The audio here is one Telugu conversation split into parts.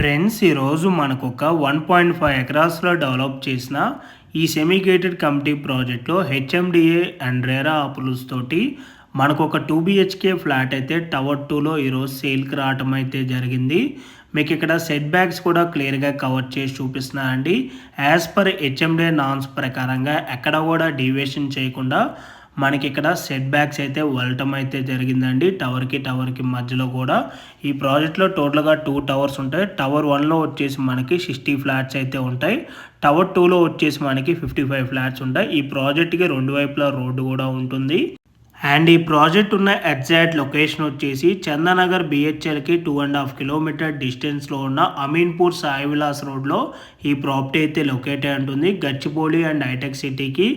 ఫ్రెండ్స్ ఈరోజు మనకు ఒక వన్ పాయింట్ ఫైవ్ ఎకరాస్లో డెవలప్ చేసిన ఈ సెమీగేటెడ్ కమిటీ ప్రాజెక్ట్లో హెచ్ఎండిఏ అండ్ రేరా ఆపుల్స్ తోటి మనకు ఒక టూ బిహెచ్కే ఫ్లాట్ అయితే టవర్ టూలో ఈరోజు సేల్కి రావటం అయితే జరిగింది. మీకు ఇక్కడ సెట్ బ్యాక్స్ కూడా క్లియర్గా కవర్ చేసి చూపిస్తున్నా అండి యాజ్ పర్ హెచ్ఎండిఏ నాన్స్ ప్రకారంగా ఎక్కడ కూడా డీవియేషన్ చేయకుండా మనకి ఇక్కడ సెట్ బ్యాక్స్ అయితే వెళ్ళటం అయితే జరిగిందండి. టవర్కి టవర్కి మధ్యలో కూడా. ఈ ప్రాజెక్ట్లో టోటల్గా టూ టవర్స్ ఉంటాయి. టవర్ వన్లో వచ్చేసి మనకి సిక్స్టీ ఫ్లాట్స్ అయితే ఉంటాయి. టవర్ టూలో వచ్చేసి మనకి ఫిఫ్టీ ఫైవ్ ఫ్లాట్స్ ఉంటాయి. ఈ ప్రాజెక్ట్కి రెండు వైపులా రోడ్డు కూడా ఉంటుంది. అండ్ ఈ ప్రాజెక్ట్ ఉన్న ఎగ్జాక్ట్ లొకేషన్ వచ్చేసి చందనగర్ బిహెచ్ఎల్కి టూ అండ్ హాఫ్ కిలోమీటర్ డిస్టెన్స్లో ఉన్న అమీన్పూర్ సాయి విలాస్ రోడ్లో ఈ ప్రాపర్టీ అయితే లొకేట్ అయి ఉంటుంది. గచ్చిపోలి అండ్ హైటెక్ సిటీకి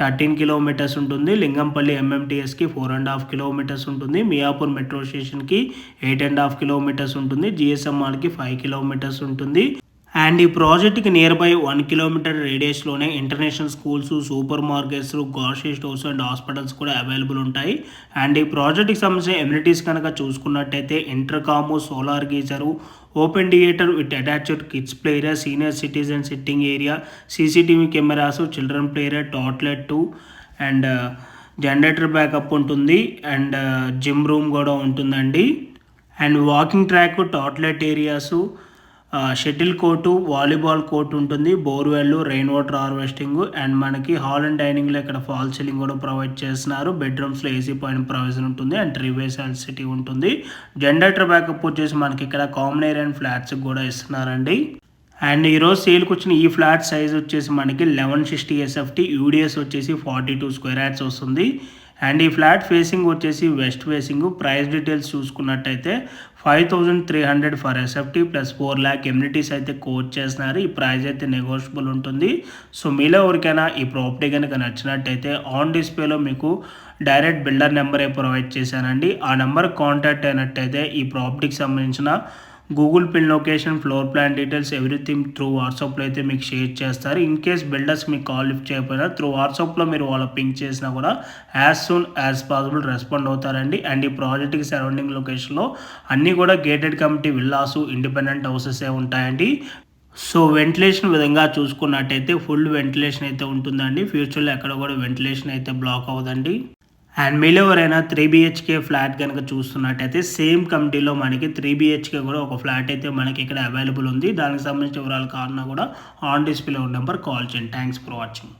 థర్టీన్ కిలోమీటర్స్ ఉంటుంది. లింగంపల్లి ఎంఎంటీఎస్కి ఫోర్ అండ్ హాఫ్ కిలోమీటర్స్ ఉంటుంది. మియాపూర్ మెట్రో స్టేషన్కి ఎయిట్ అండ్ హాఫ్ కిలోమీటర్స్ ఉంటుంది. జిఎస్ఎంఆర్కి ఫైవ్ కిలోమీటర్స్ ఉంటుంది. అండ్ ఈ ప్రాజెక్ట్కి near by one kilometre రేడియస్లోనే international schools super markets grocery stores and hospitals కూడా అవైలబుల్ ఉంటాయి. అండ్ ఈ ప్రాజెక్ట్కి సంబంధించిన ఎమ్యూనిటీస్ కనుక చూసుకున్నట్టయితే intercom solar geyser open theatre with attached kids play area senior citizen sitting area CCTV cameras children play area tot lot too and generator backup ఉంటుంది. అండ్ జిమ్ రూమ్ కూడా ఉంటుందండి. And walking track tot lot areas shuttle court volleyball court ఉంటుంది. Borewell rain water harvesting and మనకి హాల్ అండ్ డైనింగ్లో ఇక్కడ ఫాల్ సీలింగ్ కూడా ప్రొవైడ్ చేస్తున్నారు. బెడ్రూమ్స్లో ఏసీ పాయింట్ ప్రొవిజన్ ఉంటుంది అండ్ త్రీవేస్ సిటీ ఉంటుంది. జనరేటర్ బ్యాకప్ వచ్చేసి మనకి ఇక్కడ కామన్ ఏరియా అండ్ ఫ్లాట్స్ కూడా ఇస్తున్నారండి. అండ్ ఈరోజు సేల్కి వచ్చిన ఈ ఫ్లాట్ సైజ్ వచ్చేసి మనకి లెవెన్ సిక్స్టీ ఎస్ఎఫ్టీ యూడిఎస్ వచ్చేసి ఫార్టీ టూ స్క్వేర్ యాడ్స్ వస్తుంది. అండ్ ఈ ఫ్లాట్ ఫేసింగ్ వచ్చేసి వెస్ట్ ఫేసింగ్. ప్రైస్ డీటెయిల్స్ చూసుకున్నట్టయితే five thousand three hundred per SFT plus four lakh amenities అయితే కోచ్ చేస్తున్నారు. ఈ ప్రైస్ అయితే నెగోషియబుల్ ఉంటుంది. సో మీలో ఎవరికైనా ఈ ప్రాపర్టీ కనుక నచ్చినట్టయితే ఆన్ డిస్ప్లేలో మీకు డైరెక్ట్ బిల్డర్ నెంబరే ప్రొవైడ్ చేశానండి. ఆ నెంబర్ కాంటాక్ట్ అయినట్టయితే ఈ ప్రాపర్టీకి సంబంధించిన Google pin location floor plan details everything through వాట్సాప్లో అయితే మీకు షేర్ చేస్తారు. ఇన్ కేస్ బిల్డర్స్ మీకు కాల్ లిఫ్ట్ చేయకపోయినా త్రూ వాట్సాప్లో మీరు వాళ్ళ పింక్ చేసినా కూడా as soon as possible respond అవుతారండి. అండ్ ఈ ప్రాజెక్ట్కి సరౌండింగ్ లొకేషన్లో అన్నీ కూడా gated community villas independent houses ఉంటాయండి. సో వెంటిలేషన్ విధంగా చూసుకున్నట్టయితే ఫుల్ వెంటిలేషన్ అయితే ఉంటుందండి. ఫ్యూచర్లో ఎక్కడ కూడా వెంటిలేషన్ అయితే బ్లాక్ అవ్వదండి. అండ్ మీలో ఎవరైనా త్రీ బిహెచ్కే ఫ్లాట్ కనుక చూస్తున్నట్టయితే సేమ్ కమిటీలో మనకి త్రీ బిహెచ్కే కూడా ఒక ఫ్లాట్ అయితే మనకి ఇక్కడ అవైలబుల్ ఉంది. దానికి సంబంధించిన వివరాలు కావాలన్నా కూడా ఆన్ డిస్ప్లే నెంబర్ కాల్ చేయండి. Thanks for watching